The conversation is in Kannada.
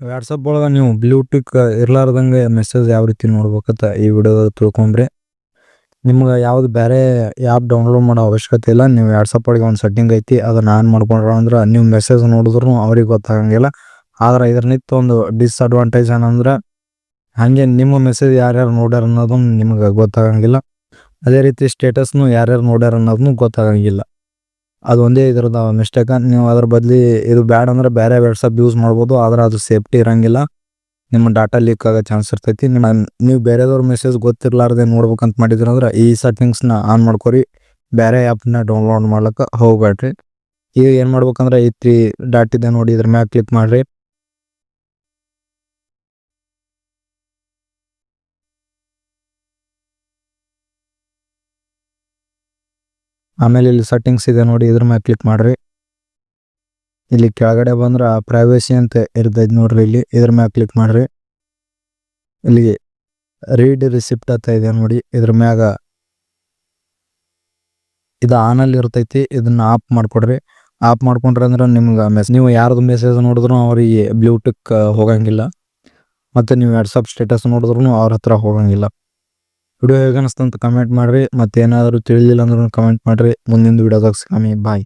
ವಾಟ್ಸಪ್ ಒಳಗೆ ನೀವು ಬ್ಲೂಟೂತ್ ಇರ್ಲಾರ್ದಂಗೆ ಮೆಸೇಜ್ ಯಾವ ರೀತಿ ನೋಡ್ಬೇಕಂತ ಈ ವಿಡಿಯೋ ತಿಳ್ಕೊಂಬ್ರಿ ನಿಮ್ಗೆ ಯಾವ್ದು ಬೇರೆ ಆ್ಯಪ್ ಡೌನ್ಲೋಡ್ ಮಾಡೋ ಅವಶ್ಯಕತೆ ಇಲ್ಲ. ನೀವು ವಾಟ್ಸಪ್ ಒಳಗೆ ಒಂದು ಸೆಟ್ಟಿಂಗ್ ಐತಿ, ಅದನ್ನ ಆನ್ ಮಾಡ್ಕೊಂಡ್ರ ಅಂದ್ರೆ ನೀವು ಮೆಸೇಜ್ ನೋಡಿದ್ರು ಅವ್ರಿಗೆ ಗೊತ್ತಾಗಂಗಿಲ್ಲ. ಆದ್ರೆ ಇದ್ರನಿತ್ತು ಒಂದು ಡಿಸ್ಅಡ್ವಾಂಟೇಜ್ ಏನಂದ್ರೆ ಹಾಗೆ ನಿಮ್ಮ ಮೆಸೇಜ್ ಯಾರ್ಯಾರು ನೋಡ್ಯಾರ ಅನ್ನೋದನ್ನು ನಿಮ್ಗೆ ಗೊತ್ತಾಗಂಗಿಲ್ಲ. ಅದೇ ರೀತಿ ಸ್ಟೇಟಸ್ನು ಯಾರ್ಯಾರು ನೋಡ್ಯಾರ ಅನ್ನೋದನ್ನು ಗೊತ್ತಾಗಂಗಿಲ್ಲ. ಅದು ಒಂದೇ ಇದ್ರದ ಮಿಸ್ಟೇಕ ನೀವು ಅದ್ರ ಬದಲಿ ಇದು ಬ್ಯಾಡ್ ಅಂದ್ರೆ ಬೇರೆ ವಾಟ್ಸಪ್ ಯೂಸ್ ಮಾಡ್ಬೋದು, ಆದ್ರೆ ಅದು ಸೇಫ್ಟಿ ಇರಂಗಿಲ್ಲ. ನಿಮ್ಮ ಡಾಟಾ ಲೀಕ್ ಆಗೋ ಚಾನ್ಸ್ ಇರ್ತೈತಿ. ನಿಮ್ಮ ನೀವು ಬೇರೆದವ್ರ ಮೆಸೇಜ್ ಗೊತ್ತಿರ್ಲಾರ್ದೆ ನೋಡ್ಬೇಕಂತ ಮಾಡಿದ್ರೆ ಅಂದ್ರೆ ಈ ಸೆಟ್ಟಿಂಗ್ಸ್ನ ಆನ್ ಮಾಡ್ಕೊರಿ. ಬೇರೆ ಆ್ಯಪ್ನ ಡೌನ್ಲೋಡ್ ಮಾಡ್ಲಿಕ್ಕೆ ಹೋಗ್ಬೇಡ್ರಿ. ಈಗ ಏನು ಮಾಡ್ಬೇಕಂದ್ರೆ ಈ ತ್ರೀ ಡಾಟ್ ಇದೆ ನೋಡಿ, ಇದ್ರ ಮ್ಯಾಗ ಕ್ಲಿಕ್ ಮಾಡ್ರಿ. ಆಮೇಲೆ ಇಲ್ಲಿ ಸೆಟ್ಟಿಂಗ್ಸ್ ಇದೆ ನೋಡಿ, ಇದ್ರ ಮ್ಯಾಲೆ ಕ್ಲಿಕ್ ಮಾಡ್ರಿ. ಇಲ್ಲಿ ಕೆಳಗಡೆ ಬಂದ್ರೆ ಪ್ರೈವೇಸಿ ಅಂತ ಇರ್ತೈತಿ ನೋಡ್ರಿ ಇಲ್ಲಿ, ಇದ್ರ ಮ್ಯಾಗ ಕ್ಲಿಕ್ ಮಾಡ್ರಿ. ಇಲ್ಲಿ ರೀಡ್ ರಿಸಿಪ್ಟ್ ಅಂತ ಇದೆ ನೋಡಿ, ಇದ್ರ ಮ್ಯಾಗ ಇದು ಆನಲ್ಲಿ ಇರ್ತೈತಿ, ಇದನ್ನ ಆಫ್ ಮಾಡ್ಕೊಡ್ರಿ. ಆಫ್ ಮಾಡ್ಕೊಂಡ್ರೆ ಅಂದ್ರೆ ನಿಮ್ಗೆ ಮೆಸ್ ನೀವು ಯಾರ್ದು ಮೆಸೇಜ್ ನೋಡಿದ್ರು ಅವ್ರಿಗೆ ಬ್ಲೂಟೂತ್ ಹೋಗಂಗಿಲ್ಲ. ಮತ್ತು ನೀವು ವಾಟ್ಸಪ್ ಸ್ಟೇಟಸ್ ನೋಡಿದ್ರು ಅವ್ರ ಹತ್ರ ಹೋಗಂಗಿಲ್ಲ. ವಿಡಿಯೋ ಹೇಗೆ ಅಂತ ಕಮೆಂಟ್ ಮಾಡ್ರಿ. ಮತ್ತೆ ಏನಾದರೂ ತಿಳಿಲಿಲ್ಲ ಅಂದ್ರೂ ಕಮೆಂಟ್ ಮಾಡ್ರಿ. ಮುಂದಿನ ವಿಡಿಯೋದಾಗ ಸಿಗಾಮಿ ಬಾಯ್.